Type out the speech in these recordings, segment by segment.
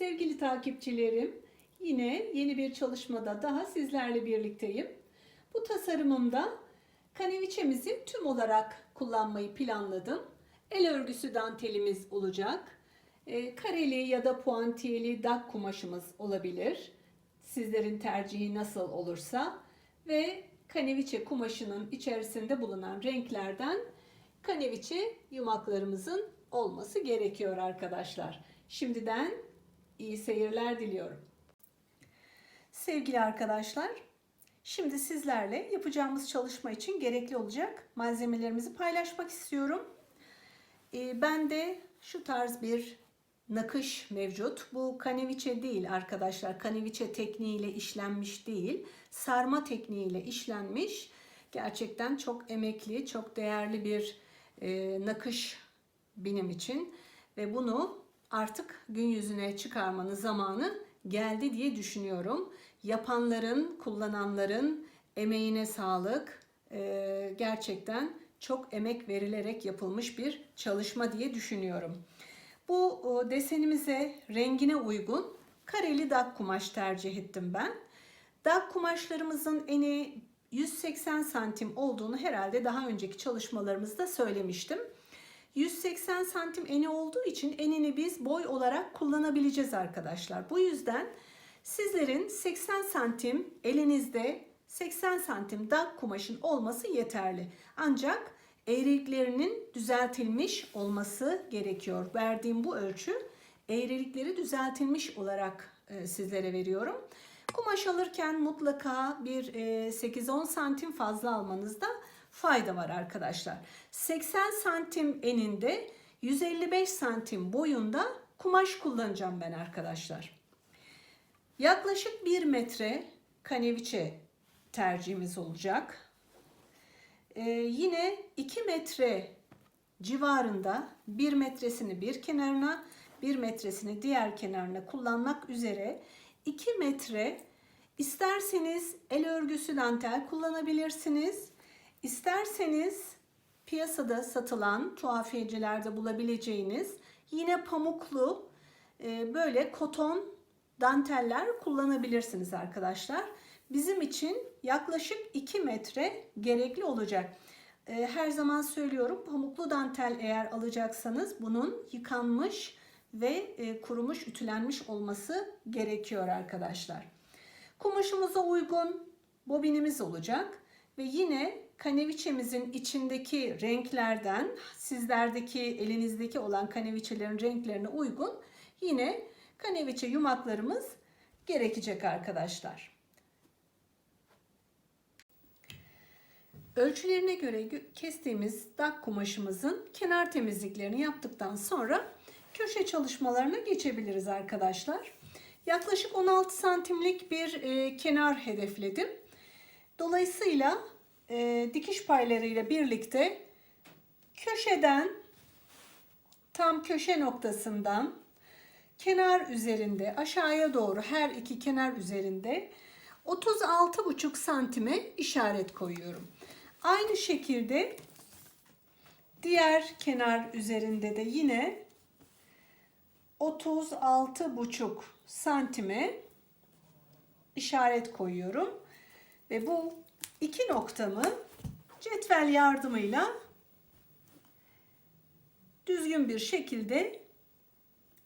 Sevgili takipçilerim, yine yeni bir çalışmada daha sizlerle birlikteyim. Bu tasarımımda kaneviçemizi tüm olarak kullanmayı planladım. El örgüsü dantelimiz olacak. E, kareli ya da puantiyeli dak kumaşımız olabilir. Sizlerin tercihi nasıl olursa ve kaneviçe kumaşının içerisinde bulunan renklerden kaneviçe yumaklarımızın olması gerekiyor arkadaşlar. Şimdiden iyi seyirler diliyorum. Sevgili arkadaşlar, şimdi sizlerle yapacağımız çalışma için gerekli olacak malzemelerimizi paylaşmak istiyorum. Ee, ben de şu tarz bir nakış mevcut. Bu kaneviçe değil arkadaşlar. Kaneviçe tekniğiyle işlenmiş değil. Sarma tekniğiyle işlenmiş. Gerçekten çok emekli, çok değerli bir e, nakış benim için. Ve bunu artık gün yüzüne çıkarmanın zamanı geldi diye düşünüyorum. Yapanların, kullananların emeğine sağlık. Ee, gerçekten çok emek verilerek yapılmış bir çalışma diye düşünüyorum. Bu desenimize, rengine uygun kareli dak kumaş tercih ettim ben. Dak kumaşlarımızın eni 180 santim olduğunu herhalde daha önceki çalışmalarımızda söylemiştim. 180 santim eni olduğu için enini biz boy olarak kullanabileceğiz arkadaşlar. Bu yüzden sizlerin 80 santim elinizde 80 santim dak kumaşın olması yeterli. Ancak eğriliklerinin düzeltilmiş olması gerekiyor. Verdiğim bu ölçü eğrilikleri düzeltilmiş olarak e, sizlere veriyorum. Kumaş alırken mutlaka bir e, 8-10 santim fazla almanızda fayda var arkadaşlar. 80 santim eninde 155 santim boyunda kumaş kullanacağım ben arkadaşlar. Yaklaşık 1 metre kaneviçe tercihimiz olacak. Ee, yine 2 metre civarında 1 metresini bir kenarına 1 metresini diğer kenarına kullanmak üzere 2 metre isterseniz el örgüsü dantel kullanabilirsiniz. İsterseniz piyasada satılan tuhafiyecilerde bulabileceğiniz yine pamuklu e, böyle koton danteller kullanabilirsiniz arkadaşlar. Bizim için yaklaşık 2 metre gerekli olacak. E, her zaman söylüyorum pamuklu dantel eğer alacaksanız bunun yıkanmış ve e, kurumuş ütülenmiş olması gerekiyor arkadaşlar. Kumaşımıza uygun bobinimiz olacak ve yine kaneviçemizin içindeki renklerden sizlerdeki elinizdeki olan kaneviçelerin renklerine uygun yine kaneviçe yumaklarımız gerekecek arkadaşlar. Ölçülerine göre kestiğimiz dak kumaşımızın kenar temizliklerini yaptıktan sonra köşe çalışmalarına geçebiliriz arkadaşlar. Yaklaşık 16 santimlik bir e, kenar hedefledim. Dolayısıyla e, dikiş paylarıyla birlikte köşeden tam köşe noktasından kenar üzerinde aşağıya doğru her iki kenar üzerinde 36,5 santime işaret koyuyorum. Aynı şekilde diğer kenar üzerinde de yine 36,5 santime işaret koyuyorum. Ve bu iki noktamı cetvel yardımıyla düzgün bir şekilde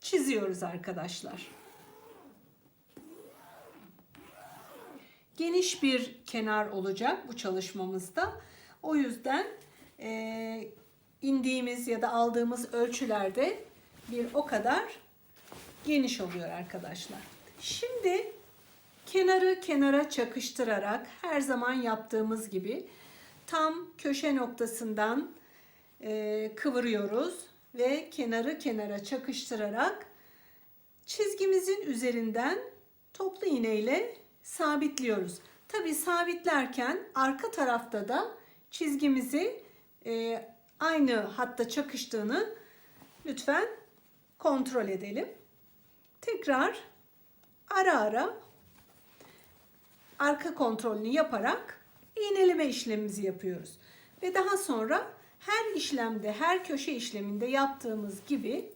çiziyoruz arkadaşlar. Geniş bir kenar olacak bu çalışmamızda. O yüzden e, indiğimiz ya da aldığımız ölçülerde bir o kadar geniş oluyor arkadaşlar. Şimdi kenarı kenara çakıştırarak her zaman yaptığımız gibi tam köşe noktasından e, kıvırıyoruz ve kenarı kenara çakıştırarak çizgimizin üzerinden toplu iğne ile sabitliyoruz. Tabi sabitlerken arka tarafta da çizgimizi e, aynı hatta çakıştığını lütfen kontrol edelim. Tekrar ara ara arka kontrolünü yaparak iğneleme işlemimizi yapıyoruz. Ve daha sonra her işlemde, her köşe işleminde yaptığımız gibi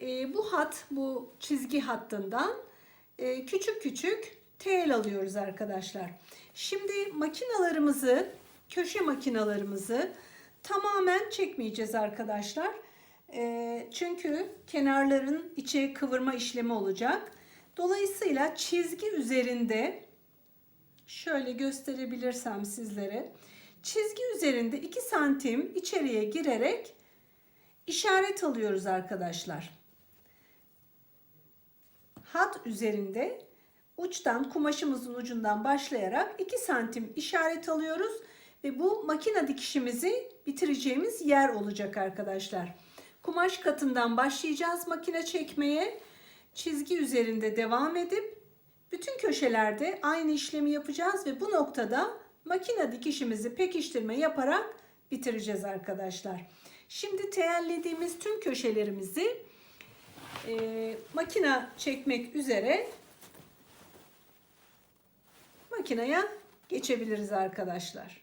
e, bu hat, bu çizgi hattından e, küçük küçük tel alıyoruz arkadaşlar. Şimdi makinalarımızı, köşe makinalarımızı tamamen çekmeyeceğiz arkadaşlar. E, çünkü kenarların içe kıvırma işlemi olacak. Dolayısıyla çizgi üzerinde şöyle gösterebilirsem sizlere çizgi üzerinde 2 santim içeriye girerek işaret alıyoruz arkadaşlar. Hat üzerinde uçtan kumaşımızın ucundan başlayarak 2 santim işaret alıyoruz ve bu makine dikişimizi bitireceğimiz yer olacak arkadaşlar. Kumaş katından başlayacağız makine çekmeye. Çizgi üzerinde devam edip bütün köşelerde aynı işlemi yapacağız ve bu noktada makine dikişimizi pekiştirme yaparak bitireceğiz arkadaşlar. Şimdi teyellediğimiz tüm köşelerimizi e, makine çekmek üzere makineye geçebiliriz arkadaşlar.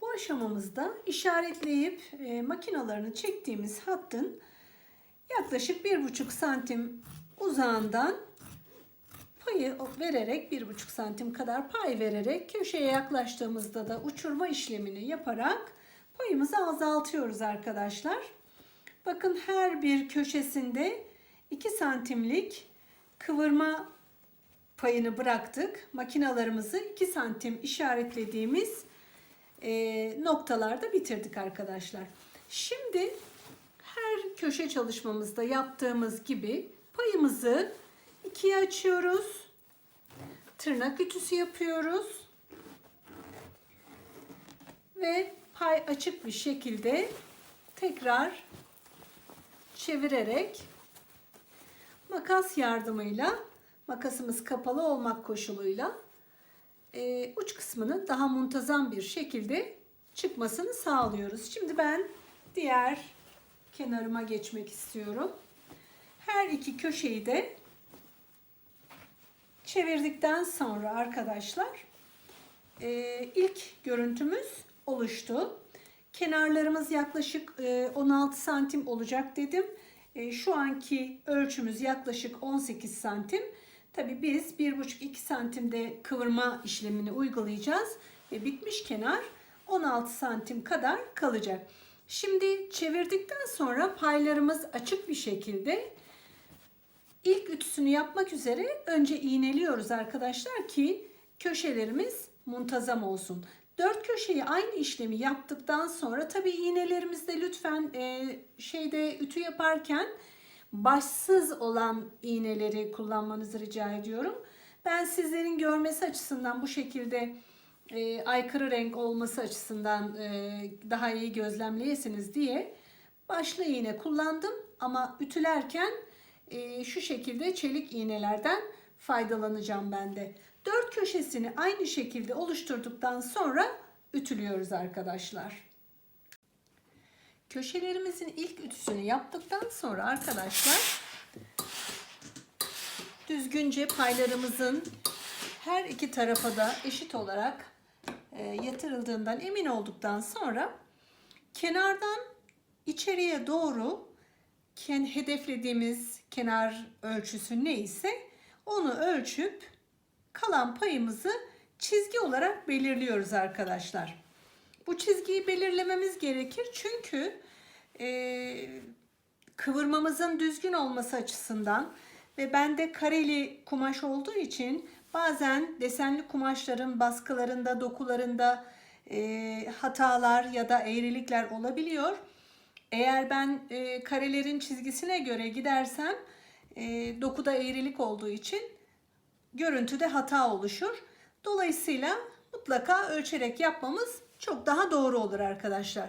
Bu aşamamızda işaretleyip e, makinalarını çektiğimiz hattın yaklaşık 1,5 santim uzağından payı vererek 1,5 santim kadar pay vererek köşeye yaklaştığımızda da uçurma işlemini yaparak payımızı azaltıyoruz arkadaşlar. Bakın her bir köşesinde 2 santimlik kıvırma payını bıraktık. Makinalarımızı 2 santim işaretlediğimiz e, noktalarda bitirdik arkadaşlar. Şimdi her köşe çalışmamızda yaptığımız gibi payımızı ikiye açıyoruz. Tırnak ütüsü yapıyoruz. Ve pay açık bir şekilde tekrar çevirerek makas yardımıyla makasımız kapalı olmak koşuluyla e, uç kısmının daha muntazam bir şekilde çıkmasını sağlıyoruz. Şimdi ben diğer kenarıma geçmek istiyorum. Her iki köşeyi de çevirdikten sonra arkadaşlar e, ilk görüntümüz oluştu. Kenarlarımız yaklaşık e, 16 santim olacak dedim. E, şu anki ölçümüz yaklaşık 18 santim. Tabi biz 1,5-2 santimde kıvırma işlemini uygulayacağız. Ve bitmiş kenar 16 santim kadar kalacak. Şimdi çevirdikten sonra paylarımız açık bir şekilde ilk ütüsünü yapmak üzere önce iğneliyoruz arkadaşlar ki köşelerimiz muntazam olsun. Dört köşeyi aynı işlemi yaptıktan sonra tabi iğnelerimizde lütfen e, şeyde ütü yaparken başsız olan iğneleri kullanmanızı rica ediyorum. Ben sizlerin görmesi açısından bu şekilde e, aykırı renk olması açısından e, daha iyi gözlemleyesiniz diye başlı iğne kullandım ama ütülerken e, şu şekilde çelik iğnelerden faydalanacağım ben de. Dört köşesini aynı şekilde oluşturduktan sonra ütülüyoruz arkadaşlar. Köşelerimizin ilk ütüsünü yaptıktan sonra arkadaşlar düzgünce paylarımızın her iki tarafa da eşit olarak e, yatırıldığından emin olduktan sonra kenardan içeriye doğru hedeflediğimiz kenar ölçüsü neyse onu ölçüp kalan payımızı çizgi olarak belirliyoruz arkadaşlar. Bu çizgiyi belirlememiz gerekir çünkü e, kıvırmamızın düzgün olması açısından ve bende kareli kumaş olduğu için bazen desenli kumaşların baskılarında, dokularında e, hatalar ya da eğrilikler olabiliyor. Eğer ben e, karelerin çizgisine göre gidersem e, dokuda eğrilik olduğu için görüntüde hata oluşur. Dolayısıyla mutlaka ölçerek yapmamız çok daha doğru olur arkadaşlar.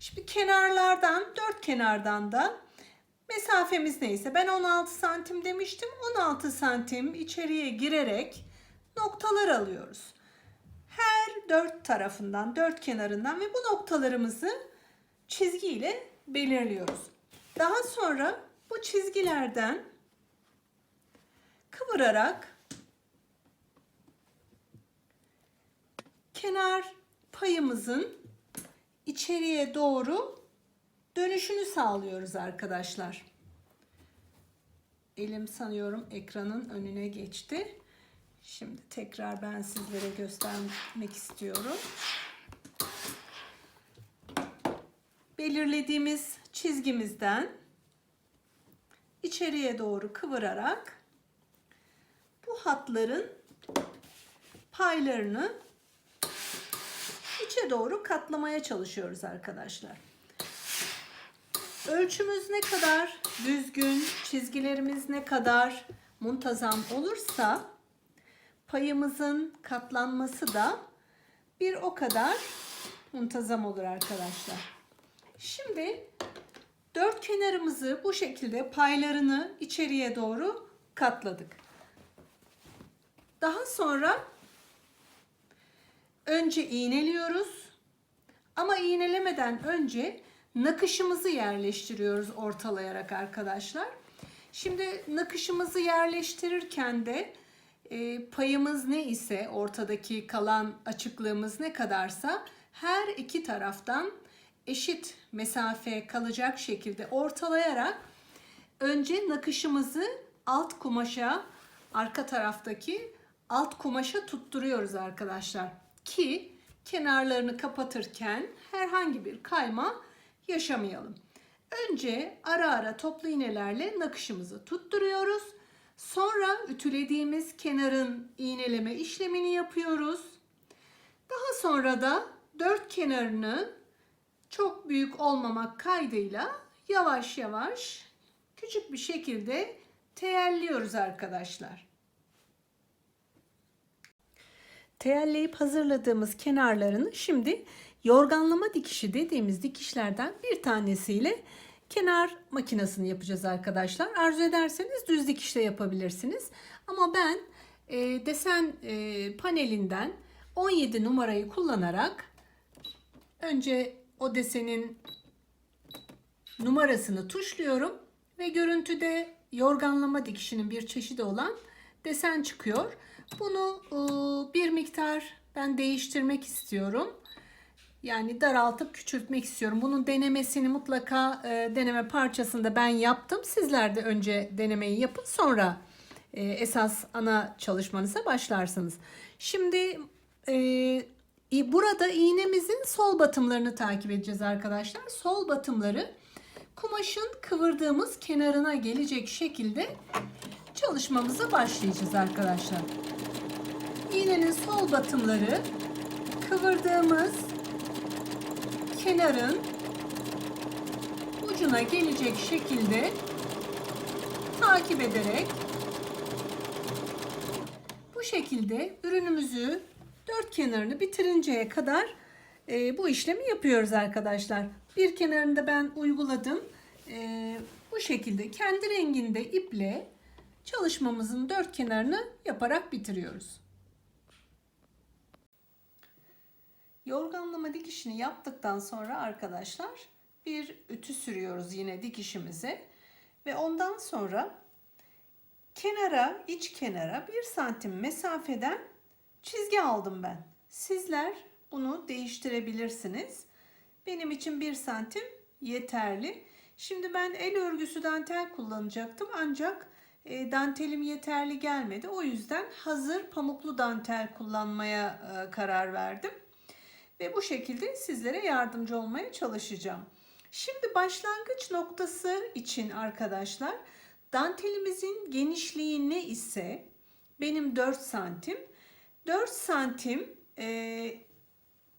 Şimdi kenarlardan, dört kenardan da mesafemiz neyse ben 16 santim demiştim. 16 santim içeriye girerek noktalar alıyoruz. Her dört tarafından, dört kenarından ve bu noktalarımızı çizgiyle belirliyoruz. Daha sonra bu çizgilerden kıvırarak kenar payımızın içeriye doğru dönüşünü sağlıyoruz arkadaşlar. Elim sanıyorum ekranın önüne geçti. Şimdi tekrar ben sizlere göstermek istiyorum. Belirlediğimiz çizgimizden içeriye doğru kıvırarak bu hatların paylarını içe doğru katlamaya çalışıyoruz arkadaşlar. Ölçümüz ne kadar düzgün, çizgilerimiz ne kadar muntazam olursa payımızın katlanması da bir o kadar muntazam olur arkadaşlar. Şimdi dört kenarımızı bu şekilde paylarını içeriye doğru katladık. Daha sonra önce iğneliyoruz. Ama iğnelemeden önce nakışımızı yerleştiriyoruz ortalayarak arkadaşlar. Şimdi nakışımızı yerleştirirken de e, payımız ne ise ortadaki kalan açıklığımız ne kadarsa her iki taraftan eşit mesafe kalacak şekilde ortalayarak önce nakışımızı alt kumaşa arka taraftaki alt kumaşa tutturuyoruz arkadaşlar ki kenarlarını kapatırken herhangi bir kayma yaşamayalım. Önce ara ara toplu iğnelerle nakışımızı tutturuyoruz. Sonra ütülediğimiz kenarın iğneleme işlemini yapıyoruz. Daha sonra da dört kenarını çok büyük olmamak kaydıyla yavaş yavaş küçük bir şekilde teyelliyoruz arkadaşlar. Teyelleyip hazırladığımız kenarlarını şimdi yorganlama dikişi dediğimiz dikişlerden bir tanesiyle kenar makinesini yapacağız arkadaşlar. Arzu ederseniz düz dikişle yapabilirsiniz. Ama ben e, desen e, panelinden 17 numarayı kullanarak önce o desenin numarasını tuşluyorum ve görüntüde yorganlama dikişinin bir çeşidi olan desen çıkıyor. Bunu e, bir miktar ben değiştirmek istiyorum. Yani daraltıp küçültmek istiyorum. Bunun denemesini mutlaka e, deneme parçasında ben yaptım. Sizler de önce denemeyi yapın sonra e, esas ana çalışmanıza başlarsınız. Şimdi burada iğnemizin sol batımlarını takip edeceğiz arkadaşlar. Sol batımları kumaşın kıvırdığımız kenarına gelecek şekilde çalışmamıza başlayacağız arkadaşlar. İğnenin sol batımları kıvırdığımız kenarın ucuna gelecek şekilde takip ederek bu şekilde ürünümüzü dört kenarını bitirinceye kadar e, bu işlemi yapıyoruz arkadaşlar. Bir kenarında ben uyguladım. E, bu şekilde kendi renginde iple çalışmamızın dört kenarını yaparak bitiriyoruz. Yorganlama dikişini yaptıktan sonra arkadaşlar bir ütü sürüyoruz yine dikişimize ve ondan sonra kenara iç kenara bir santim mesafeden çizgi aldım ben. Sizler bunu değiştirebilirsiniz. Benim için bir santim yeterli. Şimdi ben el örgüsü dantel kullanacaktım ancak e, dantelim yeterli gelmedi. O yüzden hazır pamuklu dantel kullanmaya e, karar verdim ve bu şekilde sizlere yardımcı olmaya çalışacağım. Şimdi başlangıç noktası için arkadaşlar dantelimizin genişliği ne ise benim 4 santim 4 santim e,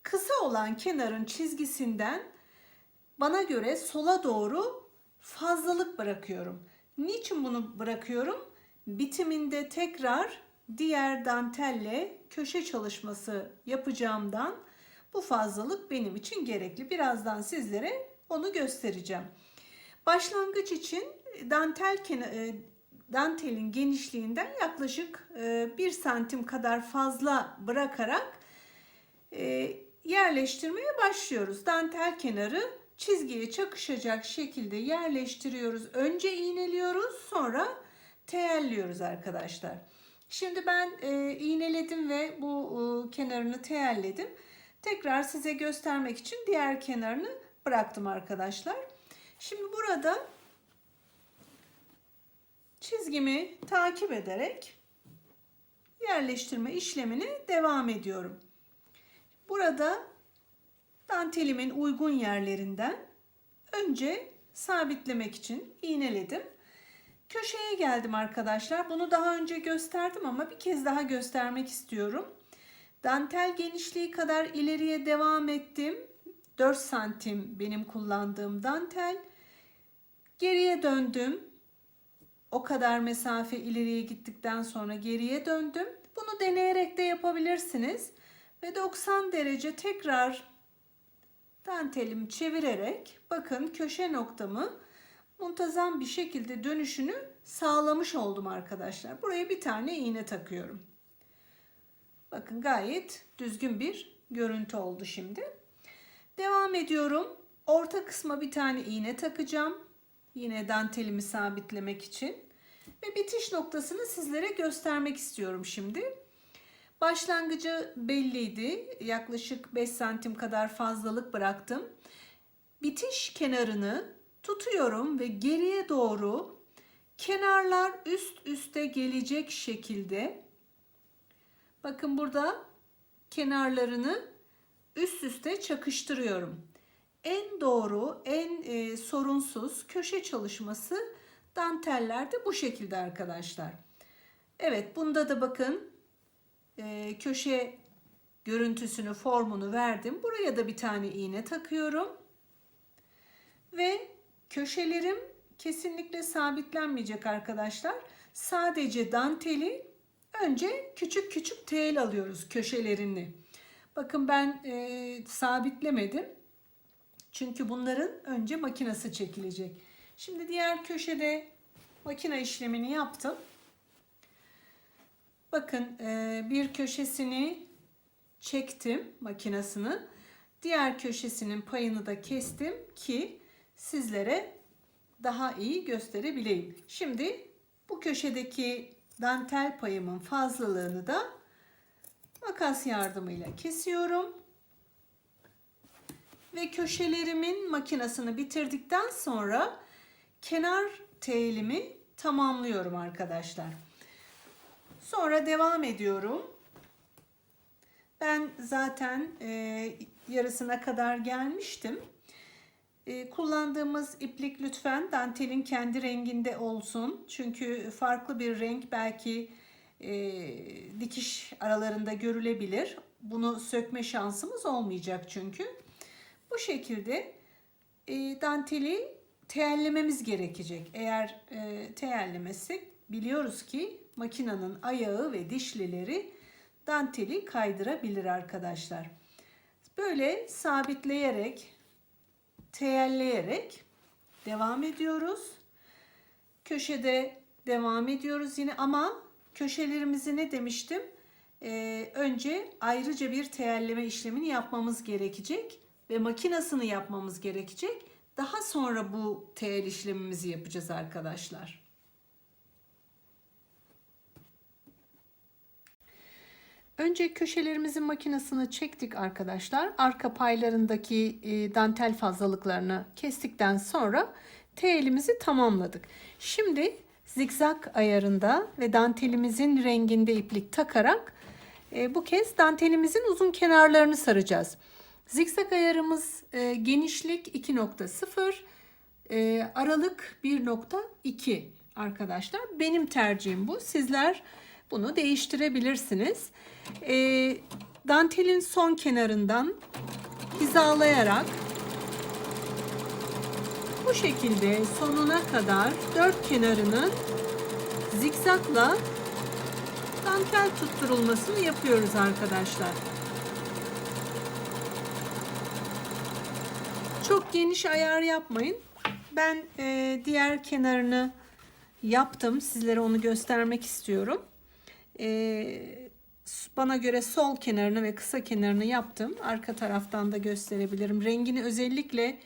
kısa olan kenarın çizgisinden bana göre sola doğru fazlalık bırakıyorum. Niçin bunu bırakıyorum? Bitiminde tekrar diğer dantelle köşe çalışması yapacağımdan bu fazlalık benim için gerekli. Birazdan sizlere onu göstereceğim. Başlangıç için dantel e, dantelin genişliğinden yaklaşık 1 e, santim kadar fazla bırakarak e, yerleştirmeye başlıyoruz. Dantel kenarı çizgiye çakışacak şekilde yerleştiriyoruz. Önce iğneliyoruz sonra teyelliyoruz arkadaşlar. Şimdi ben iğneledim ve bu kenarını teyelledim. Tekrar size göstermek için diğer kenarını bıraktım arkadaşlar. Şimdi burada çizgimi takip ederek yerleştirme işlemine devam ediyorum. Burada dantelimin uygun yerlerinden önce sabitlemek için iğneledim. Köşeye geldim arkadaşlar. Bunu daha önce gösterdim ama bir kez daha göstermek istiyorum. Dantel genişliği kadar ileriye devam ettim. 4 santim benim kullandığım dantel. Geriye döndüm. O kadar mesafe ileriye gittikten sonra geriye döndüm. Bunu deneyerek de yapabilirsiniz. Ve 90 derece tekrar dantelimi çevirerek bakın köşe noktamı muntazam bir şekilde dönüşünü sağlamış oldum arkadaşlar. Buraya bir tane iğne takıyorum. Bakın gayet düzgün bir görüntü oldu şimdi. Devam ediyorum. Orta kısma bir tane iğne takacağım. Yine dantelimi sabitlemek için. Ve bitiş noktasını sizlere göstermek istiyorum şimdi. Başlangıcı belliydi. Yaklaşık 5 santim kadar fazlalık bıraktım. Bitiş kenarını tutuyorum ve geriye doğru kenarlar üst üste gelecek şekilde bakın burada kenarlarını üst üste çakıştırıyorum. En doğru, en e, sorunsuz köşe çalışması dantellerde bu şekilde arkadaşlar. Evet bunda da bakın e, köşe görüntüsünü, formunu verdim. Buraya da bir tane iğne takıyorum. Ve köşelerim kesinlikle sabitlenmeyecek arkadaşlar. Sadece danteli önce küçük küçük tel alıyoruz köşelerini. Bakın ben e, sabitlemedim. Çünkü bunların önce makinası çekilecek. Şimdi diğer köşede makine işlemini yaptım. Bakın e, bir köşesini çektim makinasını. Diğer köşesinin payını da kestim ki sizlere daha iyi gösterebileyim. Şimdi bu köşedeki dantel payımın fazlalığını da makas yardımıyla kesiyorum. Ve köşelerimin makinasını bitirdikten sonra kenar telimi tamamlıyorum arkadaşlar. Sonra devam ediyorum. Ben zaten e, yarısına kadar gelmiştim. E, kullandığımız iplik lütfen dantelin kendi renginde olsun. Çünkü farklı bir renk belki e, dikiş aralarında görülebilir. Bunu sökme şansımız olmayacak çünkü. Bu şekilde e, danteli teyellememiz gerekecek. Eğer e, teyellemezsek biliyoruz ki makinenin ayağı ve dişlileri danteli kaydırabilir arkadaşlar. Böyle sabitleyerek, teyelleyerek devam ediyoruz. Köşede devam ediyoruz yine ama köşelerimizi ne demiştim? Ee, önce ayrıca bir teyelleme işlemini yapmamız gerekecek ve makinasını yapmamız gerekecek. Daha sonra bu teyel işlemimizi yapacağız arkadaşlar. Önce köşelerimizin makinesini çektik arkadaşlar. Arka paylarındaki e, dantel fazlalıklarını kestikten sonra teyelimizi tamamladık. Şimdi zikzak ayarında ve dantelimizin renginde iplik takarak e, bu kez dantelimizin uzun kenarlarını saracağız. Zikzak ayarımız e, genişlik 2.0, e, aralık 1.2 arkadaşlar. Benim tercihim bu. Sizler bunu değiştirebilirsiniz. E, dantelin son kenarından hizalayarak bu şekilde sonuna kadar dört kenarını zikzakla dantel tutturulmasını yapıyoruz arkadaşlar. Çok geniş ayar yapmayın. Ben e, diğer kenarını yaptım. Sizlere onu göstermek istiyorum. E, bana göre sol kenarını ve kısa kenarını yaptım. Arka taraftan da gösterebilirim. Rengini özellikle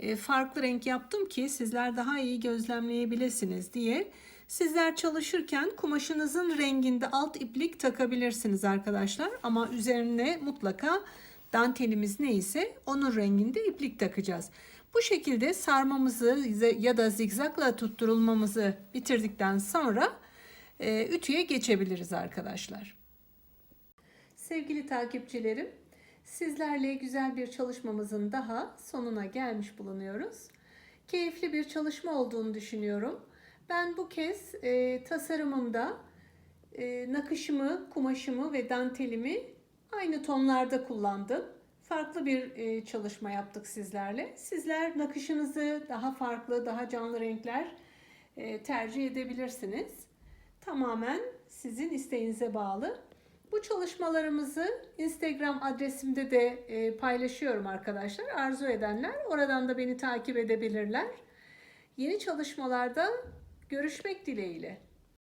e, farklı renk yaptım ki sizler daha iyi gözlemleyebilirsiniz diye. Sizler çalışırken kumaşınızın renginde alt iplik takabilirsiniz arkadaşlar. Ama üzerine mutlaka dantelimiz neyse onun renginde iplik takacağız. Bu şekilde sarmamızı ya da zigzagla tutturulmamızı bitirdikten sonra e, ütüye geçebiliriz arkadaşlar. Sevgili takipçilerim, sizlerle güzel bir çalışmamızın daha sonuna gelmiş bulunuyoruz. Keyifli bir çalışma olduğunu düşünüyorum. Ben bu kez e, tasarımımda e, nakışımı, kumaşımı ve dantelimi aynı tonlarda kullandım. Farklı bir e, çalışma yaptık sizlerle. Sizler nakışınızı daha farklı, daha canlı renkler e, tercih edebilirsiniz. Tamamen sizin isteğinize bağlı. Bu çalışmalarımızı Instagram adresimde de e, paylaşıyorum arkadaşlar. Arzu edenler oradan da beni takip edebilirler. Yeni çalışmalarda görüşmek dileğiyle.